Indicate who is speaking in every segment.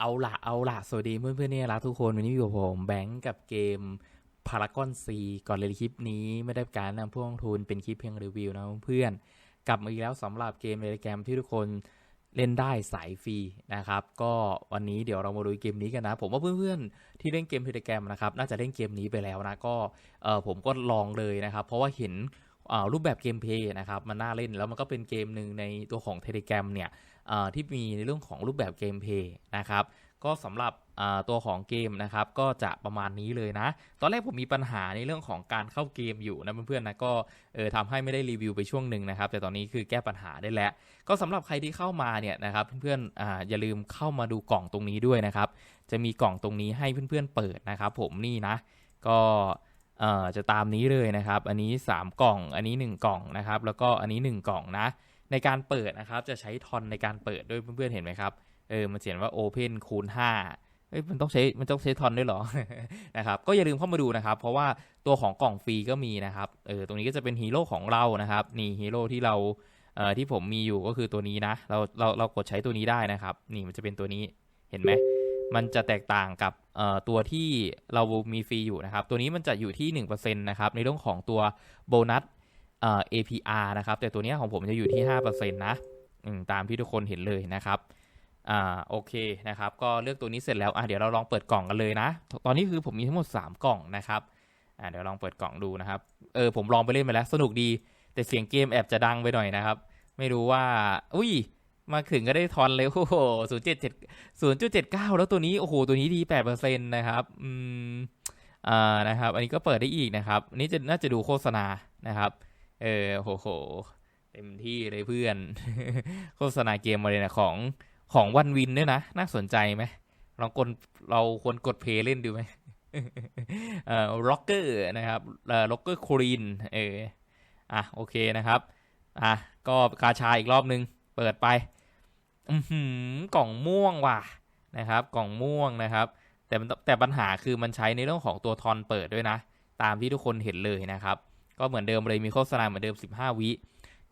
Speaker 1: เอาละเอาละสวัสดีเพื่อนเพื่อนเนี่ยรักทุกคนวันนี้อยู่กับผมแบงก์กับเกมพารากอนซีก่อนเลยคลิปนี้ไม่ได้การนำผู้ลงทุนเป็นคลิปเพียงรีวิวนะเพื่อนกลับมาอีกแล้วสำหรับเกมในแกรมที่ทุกคนเล่นได้สายฟรีนะครับ ก็วันนี้เดี๋ยวเรามาดูเกมนี้กันนะ ผมว่าเพื่อนๆที่เล่นเกมเทเลแกรมนะครับน่าจะเล่นเกมนี้ไปแล้วนะก็เออผมก็ลองเลยนะครับ เพราะว่าเห็นรูปแบบเกมเพย์นะครับมันน่าเล่นแล้วมันก็เป็นเกมหนึ่งในตัวของเทเลแกรมเนี่ย ที่มีในเรื่องของรูปแบบเกมเพย์นะครับก็สำหรับตัวของเกมนะครับก็จะประมาณนี้เลยนะ ตอนแรกผมมีปัญหาในเรื่องของการเข้าเกมอยู่นะเพื่อนๆนะก็เออทำให้ไม่ได้รีวิวไปช่วงหนึ่งนะครับ แต่ตอนนี้คือแก้ปัญหาได้แล้ว ก็สำหรับใครที่เข้ามาเนี่ยนะครับเพื่อนๆออย่าลืมเข้ามาดูกล่องตรงนี้ด้วยนะครับ จะมีกล่องตรงนี้ให้เพื่อนๆเปิดนะครับ ผมนี่นะ ก็จะตามนี้เลยนะครับ อันนี้ 3 กล่อง อันนี้ 1 กล่องนะครับ แล้วก็อันนี้ 1 กล่องนะ ในการเปิดนะครับ จะใช้ทอนในการเปิดด้วยเพื่อนๆเห็นไหมครับ เออ มันเขียนว่า Open คูณ5เอ้ยมันต้องใช้มันต้องใช้ทอนด้วยเหรอ นะครับ ก็อย่าลืมเข้ามาดูนะครับ เพราะว่าตัวของกล่องฟรีก็มีนะครับ เออ ตรงนี้ก็จะเป็นฮีโร่ของเรานะครับ นี่ฮีโร่ที่เรา เอ่อ ที่ผมมีอยู่ก็คือตัวนี้นะ เรา เรา เรากดใช้ตัวนี้ได้นะครับ นี่มันจะเป็นตัวนี้ เห็นไหมมันจะแตกต่างกับเอ่อตัวที่เรามีฟรีอยู่นะครับ ตัวนี้มันจะอยู่ที่ 1%นะครับ ในเรื่องของตัวโบนัส เอ่อ APR นะครับ แต่ตัวนี้ของผมจะอยู่ที่ 5%นะอืมตามที่ทุกคนเห็นเลยนะครับอ่าโอเคนะครับ ก็เลือกตัวนี้เสร็จแล้วอะเดี๋ยวเราลองเปิดกล่องกันเลยนะ ตอนนี้คือผมมีทั้งหมด 3 กล่องนะครับอ่าเดี๋ยวลองเปิดกล่องดูนะครับ เออผมลองไปเล่นไปแล้วสนุกดี แต่เสียงเกมแอบจะดังไปหน่อยนะครับ ไม่รู้ว่า อุ้ย มาถึงก็ได้ทอนเลยโอ้โหศูนย์เจ็ดเจ็ดศูนย์จุดเจ็ดเก้าแล้วตัวนี้โอ้โหตัวนี้ดีแปดเปอร์เซ็นต์นะครับ อืมอ่านะครับ อันนี้ก็เปิดได้อีกนะครับ อันนี้จะน่าจะดูโฆษณานะครับ เออโหโหเต็มที่เลยเพื่อน โฆษณาเกมมาเลยนะของของวันวินด้วยนะ น่าสนใจไหมลองกดเราควรกดเพลย์เล่นดูไหมเอ่อร็อกเกอร์นะครับเอ่อร็อกเกอร์ครีนเอออะโอเคนะครับอะก็กาชาอีกรอบนึง เปิดไปอือหือกล่องม่วงว่ะนะครับ กล่องม่วงนะครับ แต่แต่ปัญหาคือมันใช้ในเรื่องของตัวทอนเปิดด้วยนะ ตามที่ทุกคนเห็นเลยนะครับ ก็เหมือนเดิมเลยมีโฆษณาเหมือนเดิม 15 วิ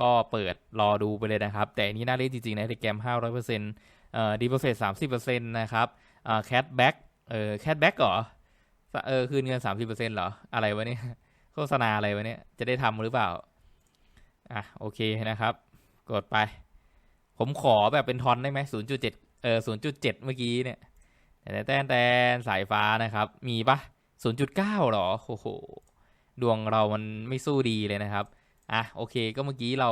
Speaker 1: ก็เปิดรอดูไปเลยนะครับ แต่อันนี้น่าเล่นจริงๆ นะในเกม500%เอ่อดีโปรเซส30%นะครับอ่าแคทแบ็กเออแคทแบ็กเหรอเออคืนเงิน 30%เหรอ อะไรวะเนี่ยโฆษณาอะไรวะเนี่ย จะได้ทำหรือเปล่า อะ โอเคนะครับ กดไป ผมขอแบบเป็นทอนได้ไหม0.7เออ0.7เมื่อกี้เนี่ยแต่แต่แต่สายฟ้านะครับ มีปะ0.9หรอโอ้โห ดวงเรามันไม่สู้ดีเลยนะครับ อะโอเคก็เมื่อกี้เรา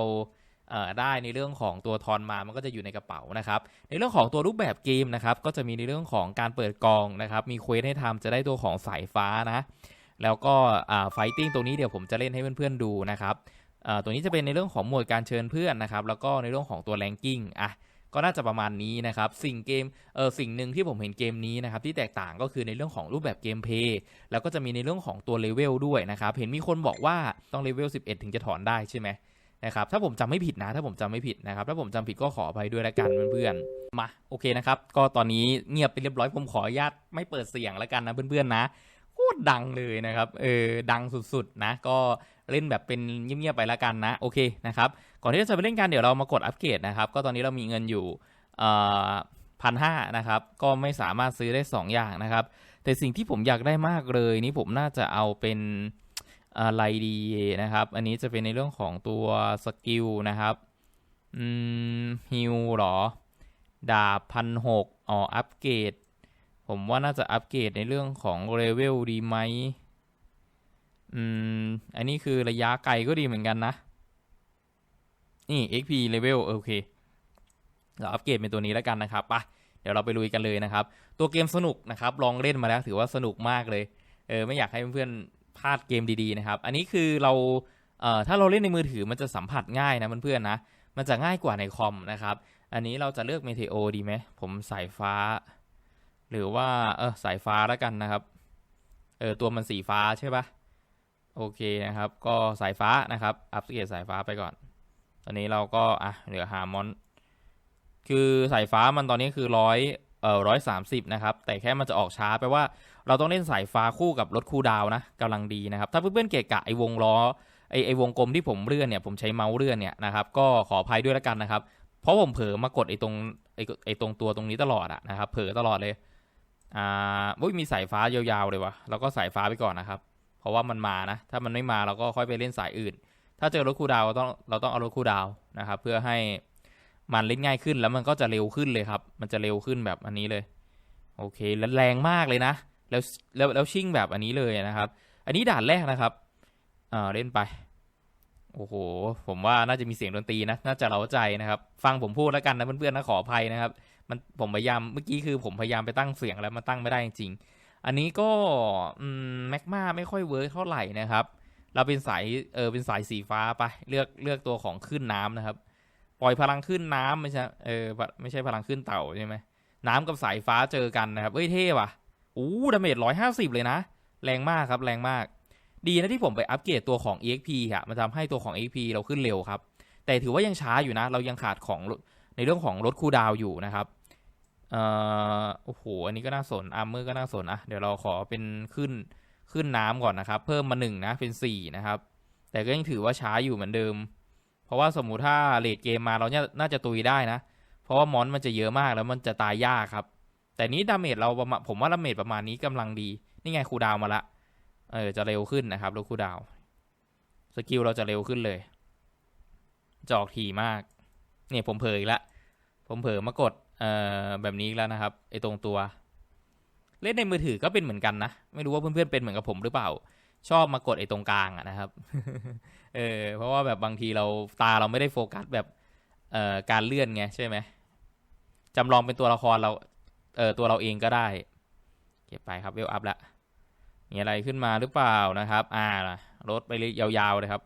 Speaker 1: เได้ในเรื่องของตัวทอนมา มันก็จะอยู่ในกระเป๋านะครับ ในเรื่องของตัวรูปแบบเกมนะครับ ก็จะมีในเรื่องของการเปิดกองนะครับ มีเควสให้ทำจะได้ตัวของสายฟ้านะ แล้วก็ไฟติ้งตรงนี้เดี๋ยวผมจะเล่นให้เพื่อนๆดูนะครับตัวนี้จะเป็นในเรื่องของโหมดการเชิญเพื่อนนะครับ แล้วก็ในเรื่องของตัวแรงกิ้ง อะ ก็น่าจะประมาณนี้นะครับ สิ่งเกมเออสิ่งหนึ่งที่ผมเห็นเกมนี้นะครับที่แตกต่างก็คือในเรื่องของรูปแบบเกมเพย์แล้วก็จะมีในเรื่องของตัวเลเวลด้วยนะครับเห็นมีคนบอกว่าต้องเลเวล11 ถึงจะถอนได้ใช่ไหมนะครับถ้าผมจำไม่ผิดนะถ้าผมจำไม่ผิดนะครับถ้าผมจำผิดก็ขออภัยด้วยละกันเพื่อนๆมาโอเคนะครับก็ตอนนี้เงียบไปเรียบร้อยผมขออนุญาตไม่เปิดเสียงแล้วกันนะเพื่อนๆนะโคตรดังเลยนะครับเออดังสุดๆนะก็ เล่นแบบเป็นเงียบๆไปละกันนะโอเคนะครับก่อนที่จะไปเล่นกันเดี๋ยวเรามากดอัปเกรดนะครับก็ตอนนี้เรามีเงินอยู่พันห้านะครับก็ไม่สามารถซื้อได้ 2 อย่างนะครับ แต่สิ่งที่ผมอยากได้มากเลยนี่ผมน่าจะเอาเป็นอะไรดีนะครับ อันนี้จะเป็นในเรื่องของตัวสกิลนะครับอืมฮิลหรอ ดาบพันหกอ๋ออัปเกรด ผมว่าน่าจะอัปเกรดในเรื่องของเลเวลดีไหม อืม อันนี้คือระยะไกลก็ดีเหมือนกันนะ นี่ XP level โอเค เราอัปเกรดเป็นตัวนี้แล้วกันนะครับปะเดี๋ยวเราไปลุยกันเลยนะครับ ตัวเกมสนุกนะครับ ลองเล่นมาแล้วถือว่าสนุกมากเลย เออไม่อยากให้เพื่อนๆพลาดเกมดีๆนะครับ อันนี้คือเรา เอ่อ ถ้าเราเล่นในมือถือมันจะสัมผัสง่ายนะเพื่อนๆนะ มันจะง่ายกว่าในคอมนะครับ อันนี้เราจะเลือกเมเทโอดีไหม ผมสายฟ้า หรือว่า เออสายฟ้าแล้วกันนะครับ เออตัวมันสีฟ้าใช่ปะ โอเคนะครับ ก็สายฟ้านะครับ อัปเกรดสายฟ้าไปก่อน ตอนนี้เราก็อะเหลือหามอน คือสายฟ้ามันตอนนี้คือร้อยเอ่อร้อยสามสิบนะครับ แต่แค่มันจะออกช้าแปลว่าเราต้องเล่นสายฟ้าคู่กับรถคูลดาวนะกำลังดีนะครับ ถ้าเพื่อนๆเกะกะไอ้วงล้อไอ้ไอ้วงกลมที่ผมเลื่อนเนี่ยผมใช้เมาส์เลื่อนเนี่ยนะครับ ก็ขออภัยด้วยแล้วกันนะครับ เพราะผมเผลอมากดไอ้ตรงไอ้ไอ้ตรงตัวตรงนี้ตลอดอะนะครับ เผลอตลอดเลยอ่าอุ้ยมีสายฟ้ายาวๆเลยวะเราก็สายฟ้าไปก่อนนะครับ เพราะว่ามันมานะ ถ้ามันไม่มาเราก็ค่อยไปเล่นสายอื่น ถ้าเจอรถคูลดาวเราต้องเราต้องเอารถคูลดาวนะครับ เพื่อให้มันเล่นง่ายขึ้นแล้วมันก็จะเร็วขึ้นเลยครับ มันจะเร็วขึ้นแบบอันนี้เลย โอเคแล้วแรงมากเลยนะ แล้วแล้วแล้วชิ่งแบบอันนี้เลยนะครับ อันนี้ด่านแรกนะครับเอ่าเล่นไป โอ้โห ผมว่าน่าจะมีเสียงดนตรีนะ น่าจะเร้าใจนะครับ ฟังผมพูดแล้วกันนะเพื่อนๆนะขออภัยนะครับ มันผมพยายามเมื่อกี้คือผมพยายามไปตั้งเสียงแล้วมันตั้งไม่ได้จริงๆ อันนี้ก็อืมแมกมาไม่ค่อยเวิร์กเท่าไหร่นะครับ เราเป็นสายเออเป็นสายสีฟ้าไปเลือกเลือกตัวของขึ้นน้ำนะครับ ปล่อยพลังขึ้นน้ำไม่ใช่เออไม่ใช่พลังขึ้นเต่าใช่ไหมน้ำกับสายฟ้าเจอกันนะครับเอ้ยเท่ว่ะอู้ดาเมจร้อยห้าสิบเลยนะ แรงมากครับแรงมาก ดีนะที่ผมไปอัปเกรดตัวของ EXP ค่ะมันทำให้ตัวของ EXP เราขึ้นเร็วครับ แต่ถือว่ายังช้าอยู่นะ เรายังขาดของในเรื่องของรถคูดาวอยู่นะครับ โอ้โห อันนี้ก็น่าสน อาร์เมอร์ก็น่าสนอะ เดี๋ยวเราขอเป็นขึ้น ขึ้นน้ำก่อนนะครับ เพิ่มมาหนึ่งนะ เป็นสี่นะครับ แต่ก็ยังถือว่าช้าอยู่เหมือนเดิม เพราะว่าสมมุติถ้าเลดเกมมาเราเนี่ยน่าจะตุยได้นะ เพราะว่ามอนมันจะเยอะมากแล้วมันจะตายยากครับ แต่นี้ดาเมจเราประมาณ ผมว่าดาเมจประมาณนี้กำลังดี นี่ไงคูดาวมาละ เออ จะเร็วขึ้นนะครับลูกคูดาว สกิลเราจะเร็วขึ้นเลย จออกถี่มาก เนี่ยผมเผยละ ผมเผยมากด เอ่อแบบนี้แล้วนะครับไอตรงตัว เล่นในมือถือก็เป็นเหมือนกันนะไม่รู้ว่าเพื่อนๆเป็นเหมือนกับผมหรือเปล่า ชอบมากดไอตรงกลางอะนะครับเออเพราะว่าแบบบางทีเราตาเราไม่ได้โฟกัสแบบเอ่อการเลื่อนไงใช่ไหมจำลองเป็นตัวละครเราเออตัวเราเองก็ได้ เก็บไปครับเวลอัพละมีอะไรขึ้นมาหรือเปล่านะครับ อ่ารถไปเลยยาวๆเลยครับ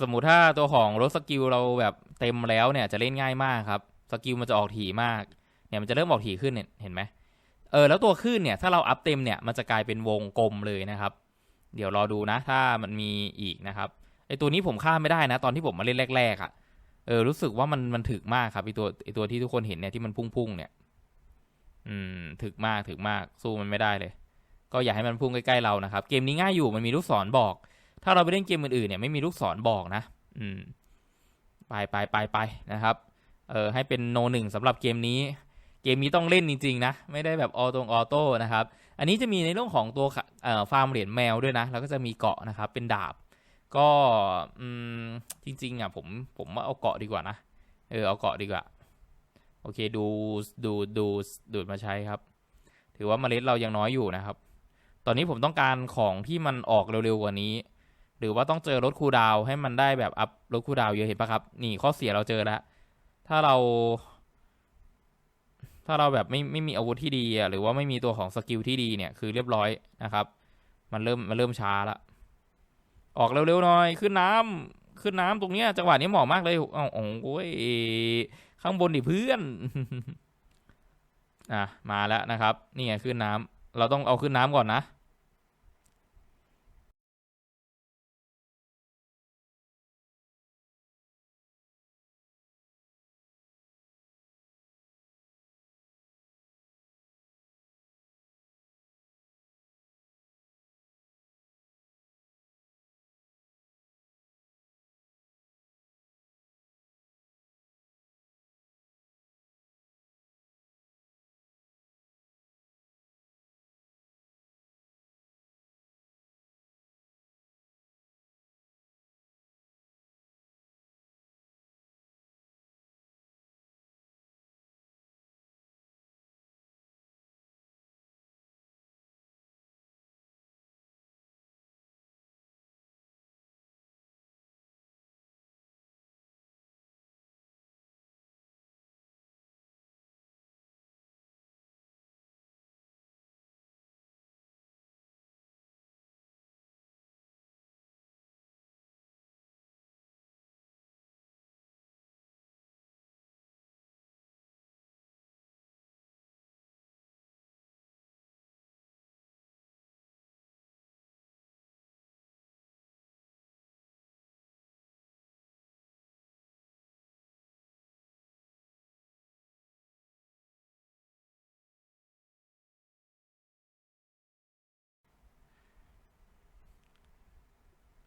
Speaker 1: สมมุติถ้าตัวของรถสกิลเราแบบเต็มแล้วเนี่ยจะเล่นง่ายมากครับ สกิลมันจะออกถี่มากเนี่ยมันจะเริ่มออกถี่ขึ้นเนี่ยเห็นไหมเออแล้วตัวขึ้นเนี่ยถ้าเราอัพเต็มเนี่ยมันจะกลายเป็นวงกลมเลยนะครับ เดี๋ยวรอดูนะ ถ้ามันมีอีกนะครับไอตัวนี้ผมข้ามไม่ได้นะ ตอนที่ผมมาเล่นแรกๆอะ่ะเออรู้สึกว่ามันมันถึกมากครับไอตัวไอตัวที่ทุกคนเห็นเนี่ยที่มันพุ่งๆเนี่ย อืมถึกมากถึกมากสู้มันไม่ได้เลย ก็อย่าให้มันพุ่งใกล้ๆเรานะครับ เกมนี้ง่ายอยู่มันมีลูกศรบอก ถ้าเราไปเล่นเกมอื่นๆเนี่ยไม่มีลูกศรบอกนะ อืมไปไปไปไปนะครับ เออให้เป็นโนหนึ่งสำหรับเกมนี้ เกมนี้ต้องเล่นจริง ๆ นะ ไม่ได้แบบออโตงออโต้นะครับ อันนี้จะมีในเรื่องของตัวฟาร์มเหรียญแมวด้วยนะ แล้วก็จะมีเกาะนะครับ เป็นดาบ ก็อจริง ๆ อะ ผมผมว่าเอาเกาะดีกว่านะ เออเอาเกาะดีกว่า โอเคดูดูดูดูดมาใช้ครับ ถือว่าเมล็ดเรายังน้อยอยู่นะครับ ตอนนี้ผมต้องการของที่มันออกเร็วๆกว่านี้หรือว่าต้องเจอรถคูดาวให้มันได้แบบอัพรถคูดาวเยอะเห็นปะครับ นี่ข้อเสียเราเจอแล้ว ถ้าเรา ถ้าเราแบบไม่ไม่มีอาวุธที่ดีอะหรือว่าไม่มีตัวของสกิลที่ดีเนี่ยคือเรียบร้อยนะครับ มันเริ่มมันเริ่มช้าละออกเร็วๆหน่อยขึ้นน้ำขึ้นน้ำตรงเนี้ยจังหวะนี้เหมาะมากเลยอ้าวโอ้ยข้างบนดิเพื่อนอะมาแล้วนะครับ นี่ไงขึ้นน้ำเราต้องเอาขึ้นน้ำก่อนนะ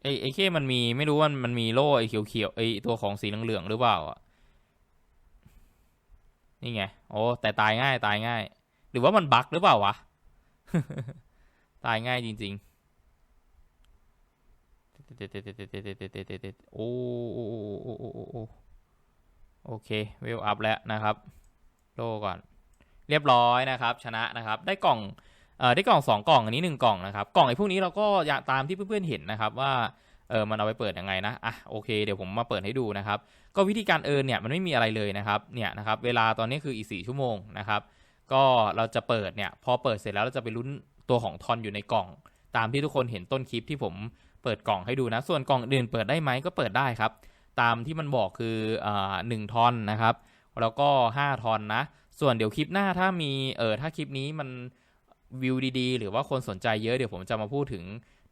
Speaker 1: ไอ้ไอ้เคมันมีไม่รู้ว่ามันมีโล่ไอ้เขียวๆไอ้ตัวของสีเหลืองๆหรือเปล่าอะนี่ไงโอ้แต่ตายง่ายตายง่าย หรือว่ามันบั๊กหรือเปล่าวะตายง่ายจริงๆโอ้โอ้โอ้โอ้โอ้โอ้โอเคเวลอัพแล้วนะครับ โล่ก่อน เรียบร้อยนะครับ ชนะนะครับ ได้กล่อง ได้กล่องสองกล่องอันนี้หนึ่งกล่องนะครับกล่องไอ้พวกนี้เราก็อยากตามที่เพื่อนๆเห็นนะครับว่าเออมันเอาไปเปิดยังไงนะอะโอเคเดี๋ยวผมมาเปิดให้ดูนะครับ ก็วิธีการเอิร์นเนี่ยมันไม่มีอะไรเลยนะครับเนี่ยนะครับเวลาตอนนี้คืออีก4ชั่วโมงนะครับก็เราจะเปิดเนี่ยพอเปิดเสร็จแล้วเราจะไปลุ้นตัวของทอนอยู่ในกล่อง ตามที่ทุกคนเห็นต้นคลิปที่ผมเปิดกล่องให้ดูนะ ส่วนกล่องอื่นเปิดได้ไหมก็เปิดได้ครับ ตามที่มันบอกคืออ่หนึ่งทอนนะครับ แล้วก็ 5 ทอนนะ ส่วนเดี๋ยวคลิปหน้าถ้ามีเออถ้าคลิปนี้มัน วิวดีๆ หรือว่าคนสนใจเยอะเดี๋ยวผมจะมาพูดถึง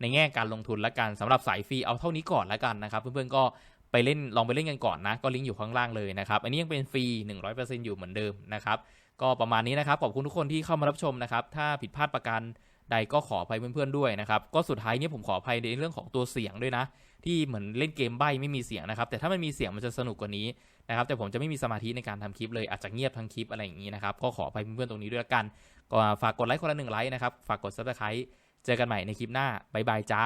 Speaker 1: ในแง่การลงทุนละกันสำหรับสายฟรีเอาเท่านี้ก่อนละกันนะครับ เพื่อนๆก็ไปเล่นลองไปเล่นกันก่อนนะ ก็ลิงก์อยู่ข้างล่างเลยนะครับ อันนี้ยังเป็นฟรี 100%อยู่เหมือนเดิมนะครับ ก็ประมาณนี้นะครับ ขอบคุณทุกคนที่เข้ามารับชมนะครับ ถ้าผิดพลาดประการใดก็ขออภัยเพื่อนๆด้วยนะครับ ก็สุดท้ายนี้ผมขออภัยในเรื่องของตัวเสียงด้วยนะ ที่เหมือนเล่นเกมใบ้ไม่มีเสียงนะครับ แต่ถ้ามันมีเสียงมันจะสนุกกว่านี้นะครับ แต่ผมจะไม่มีสมาธิในการทำคลิปเลยอาจจะเงียบทั้งคลิปอะไรอย่างนี้นะครับ ก็ขออภัยเพื่อนๆตรงนี้ด้วยกัน ก็ฝากกดไลค์คนละหนึ่งไลค์นะครับ ฝากกดซับสไครต์เจอกันใหม่ในคลิปหน้า บ๊ายบายจ้า